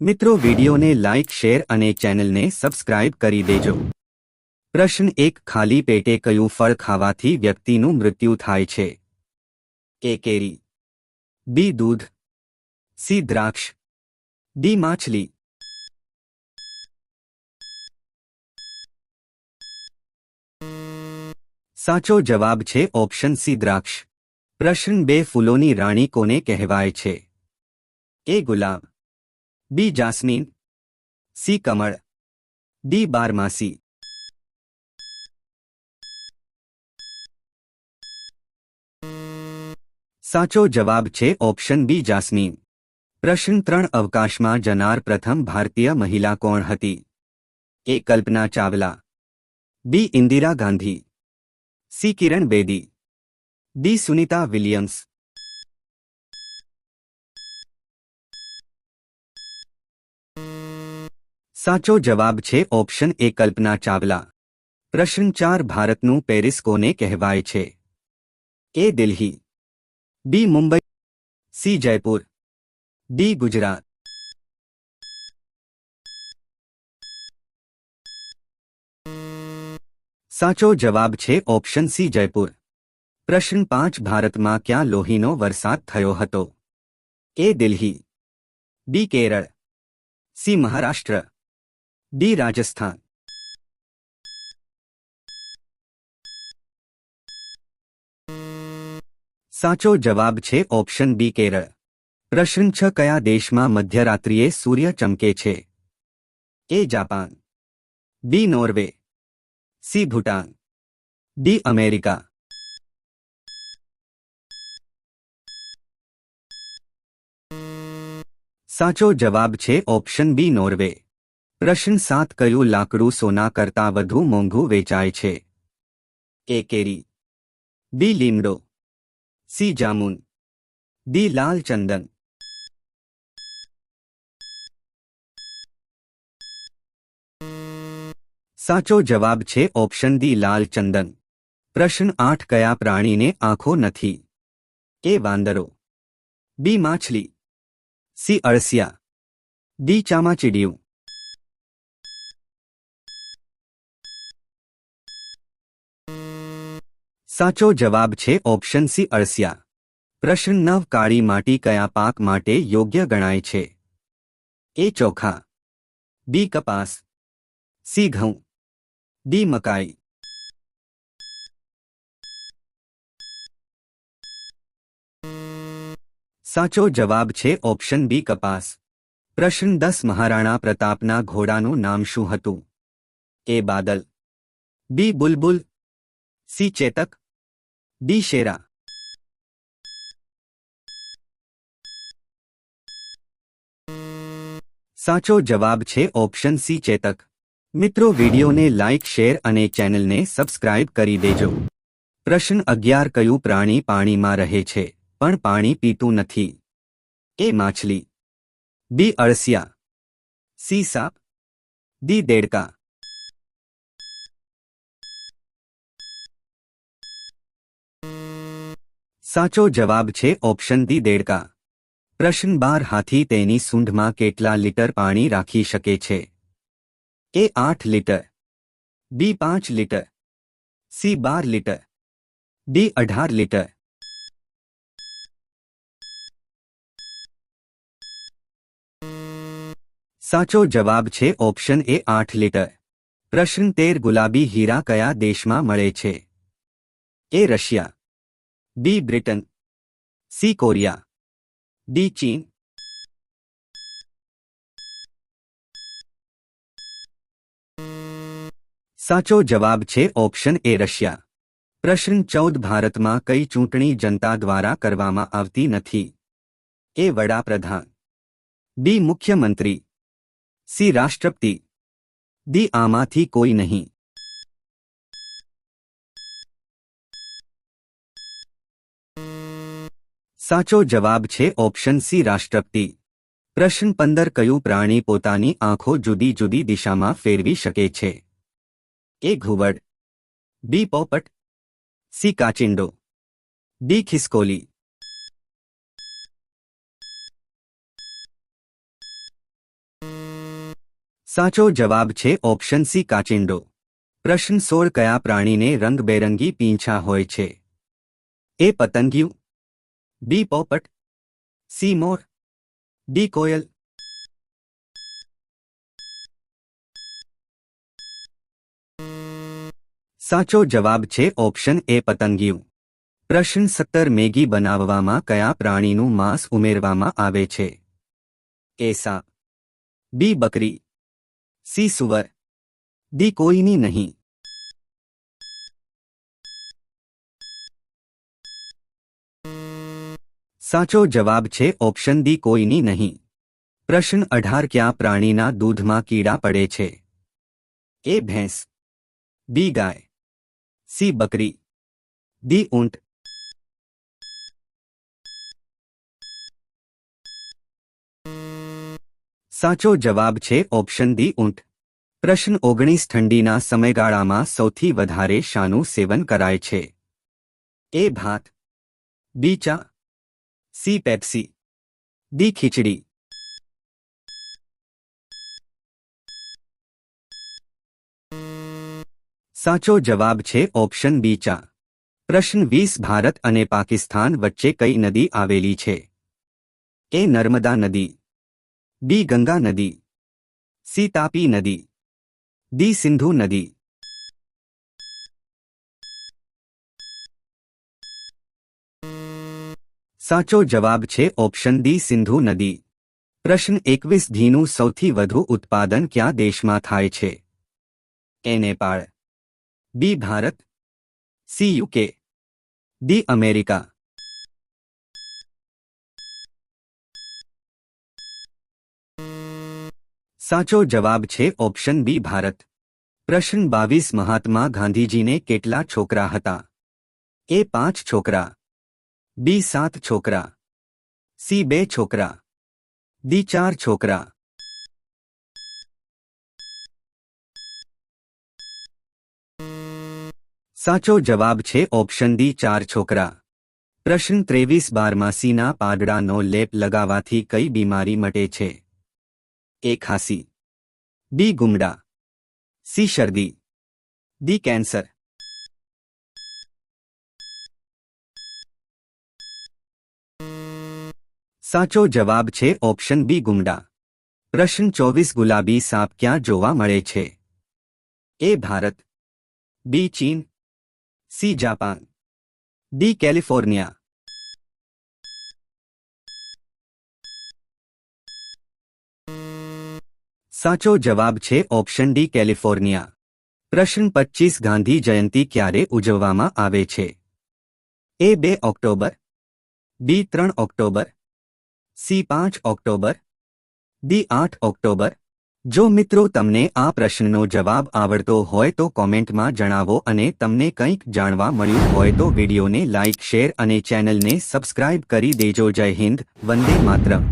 મિત્રો, વિડીયોને like share અને ચેનલને સબસ્ક્રાઇબ કરી દેજો. પ્રશ્ન એક, ખાલી પેટે કયું ફળ ખાવાથી વ્યક્તિનું મૃત્યુ થાય છે? એ કેરી? બી, દૂધ. સી, દ્રાક્ષ. ડી, માછલી. સાચો જવાબ છે ઓપ્શન સી, દ્રાક્ષ. પ્રશ્ન બે, ફૂલોની રાણી કોને કહેવાય છે? એ ગુલાબ? બી જાસ્મીન સી કમળ ડી બારમાસી સાચો જવાબ છે ઓપ્શન બી જાસ્મીન પ્રશ્ન ત્રણ અવકાશમાં જનાર પ્રથમ ભારતીય મહિલા કોણ હતી A Kalpana Chawla B Indira Gandhi C Kiran Bedi D Sunita Williams સાચો જવાબ છે ઓપ્શન એ કલ્પના ચાવલા. પ્રશ્ન ચાર ભારતનું પેરિસ કોને કહેવાય છે? A Delhi. B Mumbai. C Jaipur. D Gujarat. સાચો જવાબ છે ઓપ્શન સી જયપુર. પ્રશ્ન પાંચ ભારતમાં ક્યાં લોહીનો વરસાદ થયો હતો? A Delhi. B Kerala. C Maharashtra. D Rajasthan સાચો જવાબ છે ઓપ્શન બી કેરળ પ્રશ્ન છ કયા દેશમાં મધ્યરાત્રિએ સૂર્ય ચમકે છે A Japan B Norway C Bhutan D America સાચો જવાબ છે ઓપ્શન બી નોર્વે પ્રશ્ન સાત, કયું લાકડું સોના કરતાં વધુ મોંઘું વેચાય છે? એ કેરી. બી, લીમડો. સી, જામુન. ડી, લાલ ચંદન. સાચો જવાબ છે ઓપ્શન ડી, લાલ ચંદન. પ્રશ્ન આઠ, કયા પ્રાણીને આંખો નથી? એ, વાંદરો. બી, માછલી. સી, અળસિયા. ડી, ચામાચીડિયું. સાચો જવાબ છે ઓપ્શન સી અળસિયા. પ્રશ્ન નવ, કાળી માટી કયા પાક માટે યોગ્ય ગણાય છે? એ ચોખા. બી, કપાસ. સી, ઘઉં. ડી, મકાઈ. સાચો જવાબ છે ઓપ્શન બી, કપાસ. પ્રશ્ન દસ, મહારાણા પ્રતાપના ઘોડાનું નામ શું હતું? A, Badal. B, Bulbul. C, Chetak. D Shera. સાચો જવાબ છે ઓપ્શન સી ચેતક. મિત્રો વિડીયોને લાઇક શેર અને ચેનલને સબસ્ક્રાઇબ કરી દેજો. પ્રશ્ન અગિયાર, કયું પ્રાણી પાણીમાં રહે છે? પણ પાણી પીતું નથી. એ માછલી. બી અળસિયા. સી સાપ. ડી દેડકા. સાચો જવાબ છે ઓપ્શન ડી દેડકા. પ્રશ્ન બાર હાથી તેની સૂંઢમાં કેટલા લીટર પાણી રાખી શકે છે? એ આઠ લીટર. બી પાંચ લીટર. સી બાર લીટર. ડી અઢાર લીટર. સાચો જવાબ છે ઓપ્શન એ આઠ લીટર. પ્રશ્ન તેર ગુલાબી હીરા કયા દેશમાં મળે છે? A Russia. B Britain C Korea D ચીન સાચો જવાબ છે ઓપ્શન એ રશિયા પ્રશ્ન ચૌદ ભારતમાં કઈ ચૂંટણી જનતા દ્વારા કરવામાં આવતી નથી એ વડાપ્રધાન ડી મુખ્યમંત્રી સી રાષ્ટ્રપતિ ડી આમાંથી કોઈ નહીં સાચો જવાબ છે ઓપ્શન સી રાષ્ટ્રપતિ. પ્રશ્ન પંદર, કયું પ્રાણી પોતાની આંખો જુદી જુદી દિશામાં ફેરવી શકે છે? એ ઘુવડ. બી પોપટ. સી કાચિંડો. ડી ખિસકોલી. સાચો જવાબ છે ઓપ્શન સી કાચિંડો. પ્રશ્ન સોળ, કયા પ્રાણીને રંગબેરંગી પીંછા હોય છે? એ પતંગિયું. બી પોપટ સી મોર ડી કોયલ સાચો જવાબ છે ઓપ્શન એ પતંગિયું પ્રશ્ન સત્તર મેગી બનાવવામાં કયા પ્રાણીનું માંસ ઉમેરવામાં આવે છે સાપ બી બકરી સી સુવર ડી કોઈની નહીં સાચો જવાબ છે ઓપ્શન ડી કોઈની નહીં. પ્રશ્ન અઢાર, ક્યાં પ્રાણીના દૂધમાં કીડા પડે છે? એ ભેંસ. બી ગાય. સી બકરી. ડી ઊંટ. સાચો જવાબ છે ઓપ્શન ડી ઊંટ. પ્રશ્ન ઓગણીસ, ઠંડીના સમયગાળામાં સૌથી વધારે શાનું સેવન કરાય છે? એ ભાત. બી ચા. સી પેપ્સી ડી ખીચડી સાચો જવાબ છે ઓપ્શન બી ચા. પ્રશ્ન વીસ, ભારત અને પાકિસ્તાન વચ્ચે કઈ નદી આવેલી છે? એ નર્મદા નદી. બી ગંગા નદી. સી તાપી નદી. ડી સિંધુ નદી. સાચો જવાબ છે ઓપ્શન ડી સિંધુ નદી પ્રશ્ન એકવીસ ઘીનું સૌથી વધુ ઉત્પાદન ક્યાં દેશમાં થાય છે A Nepal B Bharat C UK D America સાચો જવાબ છે ઓપ્શન બી ભારત પ્રશ્ન બાવીસ મહાત્મા ગાંધીજીને કેટલા છોકરા હતા એ પાંચ છોકરા બી સાત છોકરા. સી બે છોકરા. ડી ચાર છોકરા. સાચો જવાબ છે ઓપ્શન ડી ચાર છોકરા. પ્રશ્ન ત્રેવીસ બારમાસીના પાદડાનો લેપ લગાવવાથી કઈ બીમારી મટે છે? એ ખાંસી. બી ગુમડા. સી શરદી. D cancer. સાચો જવાબ છે ઓપ્શન બી ગુમડા પ્રશ્ન ચોવીસ ગુલાબી સાપ ક્યાં જોવા મળે છે? એ ભારત, બી ચીન, સી જાપાન, ડી કેલિફોર્નિયા. સાચો જવાબ છે ઓપ્શન ડી કેલિફોર્નિયા. પ્રશ્ન પચીસ ગાંધી જયંતિ ક્યારે ઉજવવામાં આવે છે? એ બે ઓક્ટોબર, બી ત્રણ ઓક્ટોબર સી પાંચ ઓક્ટોબર, ડી આઠ ઓક્ટોબર. જો મિત્રો તમને આ પ્રશ્નનો જવાબ આવડતો હોય તો કોમેન્ટમાં જણાવો અને તમને કંઈક જાણવા મળ્યું હોય તો વિડીયોને લાઇક શેર અને ચેનલને સબસ્ક્રાઇબ કરી દેજો. જય હિન્દ, વંદે માતરમ.